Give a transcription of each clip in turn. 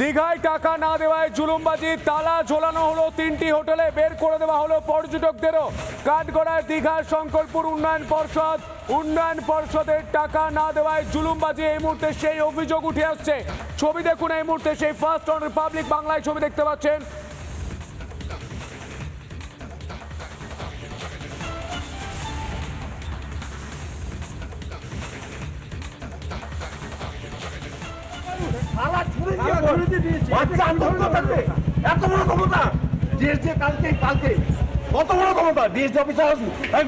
দীঘায় টাকা না দেওয়ায় জুলুমবাজি, তালা ঝোলানো হলো তিনটি হোটেলে, বের করে দেওয়া হলো পর্যটকদেরও। কাঠগড়ায় দীঘার শঙ্করপুর উন্নয়ন পর্ষদ, উন্নয়ন পর্ষদের টাকা না দেওয়ায় জুলুমবাজি এই মুহূর্তে সেই অভিযোগ উঠে আসছে। ছবি দেখুন এই মুহূর্তে সেই ফার্স্ট অন রিপাবলিক বাংলায় ছবি দেখতে পাচ্ছেন। এত বড় ক্ষমতা। দেশ কালকে কালকে। কত বড় ক্ষমতা? দেশ অফিসার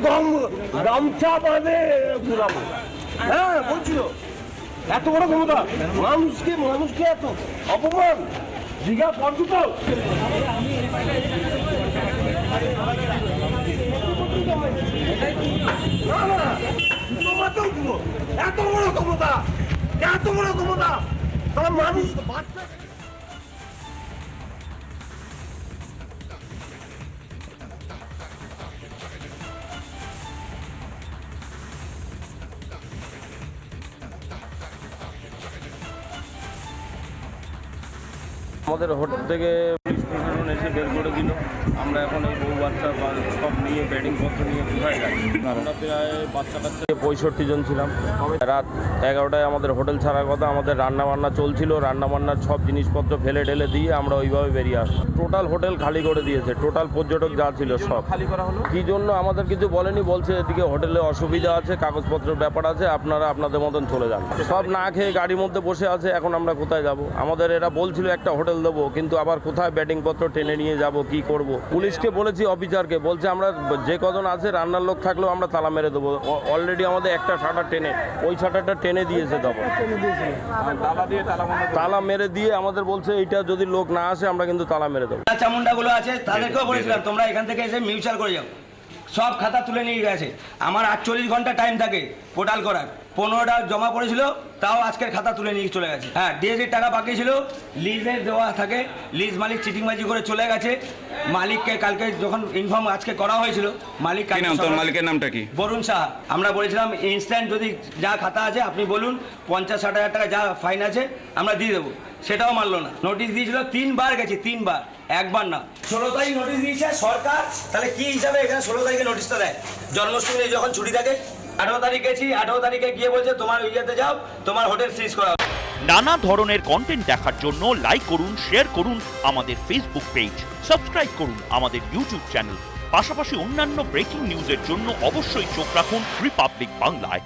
গম গামছা বাঁধে ঘুরাবো হ্যাঁ বলছিল। এত বড় ক্ষমতা। মানুষকে মানুষকে এত অপমান। দীঘা পর্যটক। এত বড় ক্ষমতা। এত বড় ক্ষমতা। তারা মানুষ আমাদের হোটেল থেকে এসে বের করে দিল। আমরা এখন এই বউ বাচ্চা সব নিয়ে বেডিং পত্র নিয়ে কোথায় যাই? আমরা প্রায় বাচ্চা কাচ্চা পঁয়ষট্টি জন ছিলাম। রাত এগারোটায় আমাদের হোটেল ছাড়ার কথা আমাদের রান্না বান্না চলছিল। রান্না বান্নার সব জিনিসপত্র ফেলে ঢেলে দিয়ে আমরা ওইভাবে বেরিয়ে আসলাম। টোটাল হোটেল খালি করে দিয়েছে। টোটাল পর্যটক যা ছিল সব। খালি করা হলো? কি জন্য আমাদের কিছু বলেনি? বলছে এদিকে হোটেলে অসুবিধা আছে কাগজপত্রের ব্যাপার আছে আপনারা আপনাদের মতন চলে যান। সব না খেয়ে গাড়ির মধ্যে বসে আছে এখন আমরা কোথায় যাব? আমাদের এরা বলছিল একটা হোটেল দেবো কিন্তু আবার কোথায় ব্যাটিং পত্র টেনে নিয়ে যাব, কি করব? পুলিশকে বলেছি, অফিসারকে, বলছে আমরা যে কজন আছে, রান্নার লোক থাকলেও আমরা তালা মেরে দেবো। অলরেডি আমাদের একটা শাটার টেনে, ওই শাটারটা টেনে দিয়েছে তখন। তালা মেরে দিয়ে আমাদের বলছে, এইটা যদি লোক না আসে, আমরা কিন্তু তালা মেরে দেবো। চামুন্ডা গুলো আছে, তাদেরকেও বলেছিলাম তোমরা এখান থেকে এসে মিউচুয়াল করে যাও। সব খাতা তুলে নিয়ে গেছে। আমার আটচল্লিশ ঘণ্টা টাইম থাকে পোর্টাল করার। পনেরোটা জমা পড়েছিল তাও আজকের খাতা তুলে নিয়ে চলে গেছে। হ্যাঁ ডিএসির টাকা বাকি ছিল লিজের দেওয়া থাকে লিজ মালিক চিটিংবাজি করে চলে গেছে। মালিককে কালকে যখন ইনফর্ম আজকে করা হয়েছিল মালিক নাম তোর? মালিকের নামটা কি? বরুণ সাহা। আমরা বলেছিলাম ইনস্ট্যান্ট যদি যা খাতা আছে আপনি বলুন পঞ্চাশ ষাট হাজার টাকা যা ফাইন আছে আমরা দিয়ে দেবো। সেটাও মানলো না। নোটিশ দিয়েছিল তিনবার গেছি তিনবার একবার না। ষোলো তারিখ নোটিশ দিয়েছে সরকার তাহলে কি হিসাবে এখানে ষোলো তারিখে নোটিশটা দেয়? জন্মাষ্টমী যখন ছুটি থাকে আঠারো তারিখ গেছি, আঠারো তারিখে গিয়ে বলছে, তোমার ইয়েতে যাও, তোমার হোটেল সিজ করা নানা ধরনের কন্টেন্ট দেখার জন্য লাইক করুন শেয়ার করুন আমাদের ফেসবুক পেজ সাবস্ক্রাইব করুন আমাদের ইউটিউব চ্যানেল পাশাপাশি অন্যান্য ব্রেকিং নিউজের জন্য অবশ্যই চোখ রাখুন রিপাবলিক বাংলায়